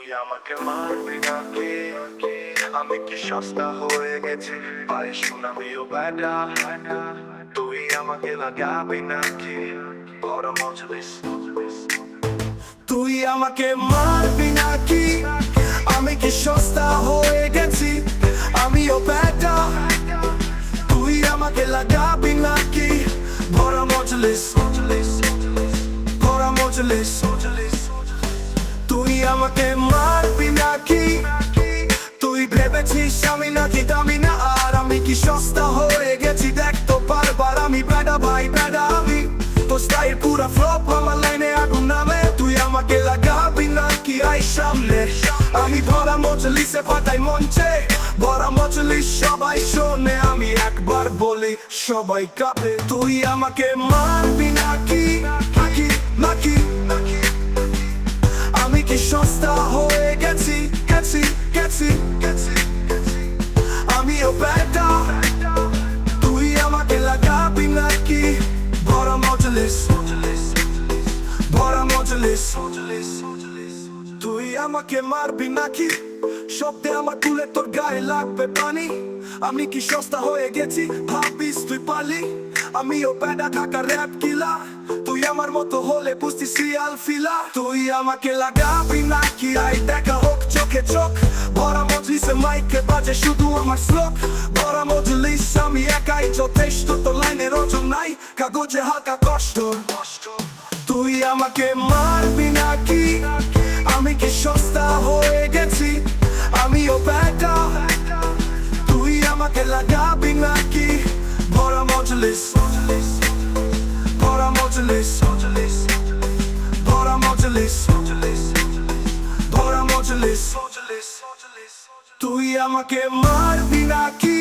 তুই আমাকে মারবি নাকি আমি কি সস্তা হয়ে গেছি? পায়ে তুই আমাকে লাগাবি বড় মজলিস তুই আমাকে মারবি নাকি আমি কি সস্তা হয়ে গেছি? আমিও বেটা তুই আমাকে লাগাবি নাকি ভরা মজলিস ভরা মজলিস তুই আমাকে মারবি নাকি? তুই ভেবেছিস আমি নাকি দামি না? আর আমি কি সস্তা হয়ে গেছি? দেখ তো বারবার আমি ভাই আমি। তো স্টাইল ফ্লপ আমার লাইনে আগুন নামে। তুই আমাকে লাগাবি নাকি আই সামনে? আমি মজলিসে মঞ্চে। মজলিস সবাই শোনে। আমি একবার বলি, সবাই কাঁপে। তুই আমাকে মারবি নাকি? নাকি নাকি? আমিও নাকি? শব্দে আমার তুলে তোর গায়ে লাগবে পানি। আমি কি সস্তা হয়ে গেছি? ভাবিস তুই পালি? আমিও প্যাডা ঢাকা র্যাপ কিলা তুই আমার মতো হলে বুঝতি সিয়াল ফিলা তুই আমাকে লাগাবি নাকি? আই দেখা হোক চোখে চোখ। মজলিসে মাইকে বাজে শুধু আমার শ্লোক ভরা মজলিস আমি একাই যথেষ্ট তো লাইনের ওজন কাগজে হালকা কষ্ট তুই আমাকে মারবি নাকি আমি কি সস্তা হয়ে গেছি আমিও বেটা তুই আমাকে লাগাবি নাকি ভরা মজলিস ভরা মজলিস ভরা মজলিস ভরা মজলিস তুই আমাকে মারবি নাকি?